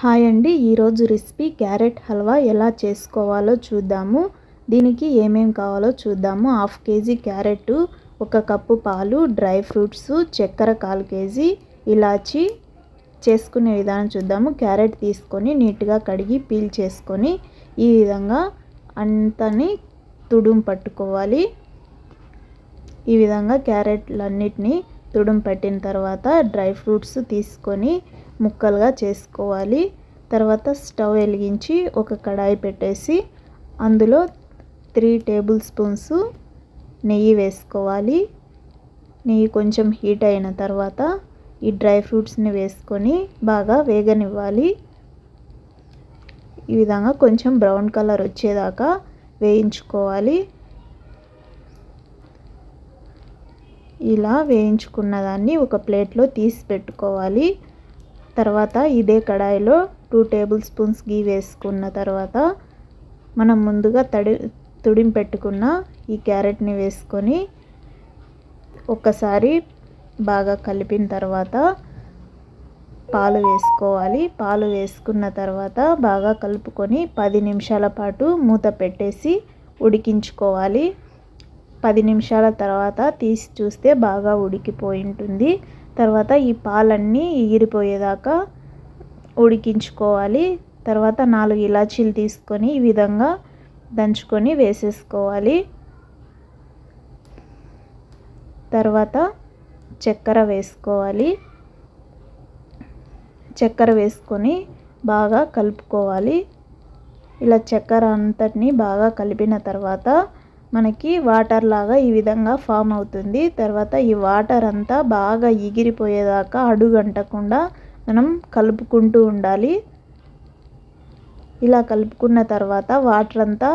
Hi అండి. ఈరోజు recipe carrot halwa ఎలా చేసుకోవాలో చూద్దాము. దీనికి ఏమేం కావాలో చూద్దాము. హాఫ్ కేజీ క్యారెట్ ఒక కప్పు పాలు డ్రై ఫ్రూట్స్ చక్కెర కాల్ కేజీ ఇలాచి చేసుకునే విధానం చూద్దాము. క్యారెట్ తీసుకొని నీట్గా కడిగి పీల్ చేసుకొని ఈ విధంగా అంతని తుడుము పట్టుకోవాలి. ఈ విధంగా క్యారెట్లన్నిటినీ తుడుము పెట్టిన తర్వాత డ్రై ఫ్రూట్స్ తీసుకొని ముక్కలుగా చేసుకోవాలి. తర్వాత స్టవ్ వెలిగించి ఒక కడాయి పెట్టేసి అందులో త్రీ టేబుల్ స్పూన్స్ నెయ్యి వేసుకోవాలి. నెయ్యి కొంచెం హీట్ అయిన తర్వాత ఈ డ్రై ఫ్రూట్స్ని వేసుకొని బాగా వేగనివ్వాలి. ఈ విధంగా కొంచెం బ్రౌన్ కలర్ వచ్చేదాకా వేయించుకోవాలి. ఇలా వేయించుకున్న దాన్ని ఒక ప్లేట్లో తీసి పెట్టుకోవాలి. తర్వాత ఇదే కడాయిలో టూ టేబుల్ స్పూన్స్ గీ వేసుకున్న తర్వాత మనం ముందుగా తడి తుడిం పెట్టుకున్న ఈ క్యారెట్ని వేసుకొని ఒక్కసారి బాగా కలిపిన తర్వాత పాలు వేసుకోవాలి. పాలు వేసుకున్న తర్వాత బాగా కలుపుకొని పది నిమిషాల పాటు మూత పెట్టేసి ఉడికించుకోవాలి. పది నిమిషాల తర్వాత తీసి చూస్తే బాగా ఉడికిపోయి ఉంటుంది తర్వాత ఈ పాలన్నీ ఎగిరిపోయేదాకా ఉడికించుకోవాలి. తర్వాత నాలుగు ఇలాచీలు తీసుకొని ఈ విధంగా దంచుకొని వేసేసుకోవాలి. తర్వాత చక్కెర వేసుకోవాలి. చక్కెర వేసుకొని బాగా కలుపుకోవాలి. ఇలా చక్కెర అంతటిని బాగా కలిపిన తర్వాత మనకి వాటర్ లాగా ఈ విధంగా ఫామ్ అవుతుంది. తర్వాత ఈ వాటర్ అంతా బాగా ఎగిరిపోయేదాకా అడుగంటకుండా మనం కలుపుకుంటూ ఉండాలి. ఇలా కలుపుకున్న తర్వాత వాటర్ అంతా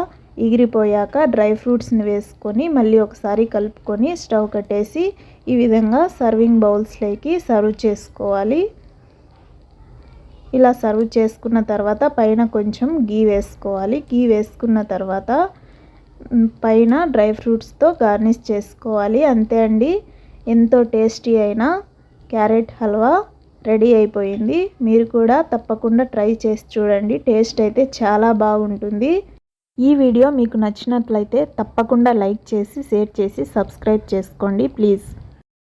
ఎగిరిపోయాక డ్రై ఫ్రూట్స్ని వేసుకొని మళ్ళీ ఒకసారి కలుపుకొని స్టవ్ కట్టేసి ఈ విధంగా సర్వింగ్ బౌల్స్లోకి సర్వ్ చేసుకోవాలి. ఇలా సర్వ్ చేసుకున్న తర్వాత పైన కొంచెం గీ వేసుకోవాలి. గీ వేసుకున్న తర్వాత పైన డ్రై ఫ్రూట్స్తో గార్నిష్ చేసుకోవాలి. అంతే అండి. ఎంతో టేస్టీ అయిన క్యారెట్ హల్వా రెడీ అయిపోయింది. మీరు కూడా తప్పకుండా ట్రై చేసి చూడండి. టేస్ట్ అయితే చాలా బాగుంటుంది. ఈ వీడియో మీకు నచ్చినట్లయితే తప్పకుండా లైక్ చేసి షేర్ చేసి సబ్స్క్రైబ్ చేసుకోండి ప్లీజ్.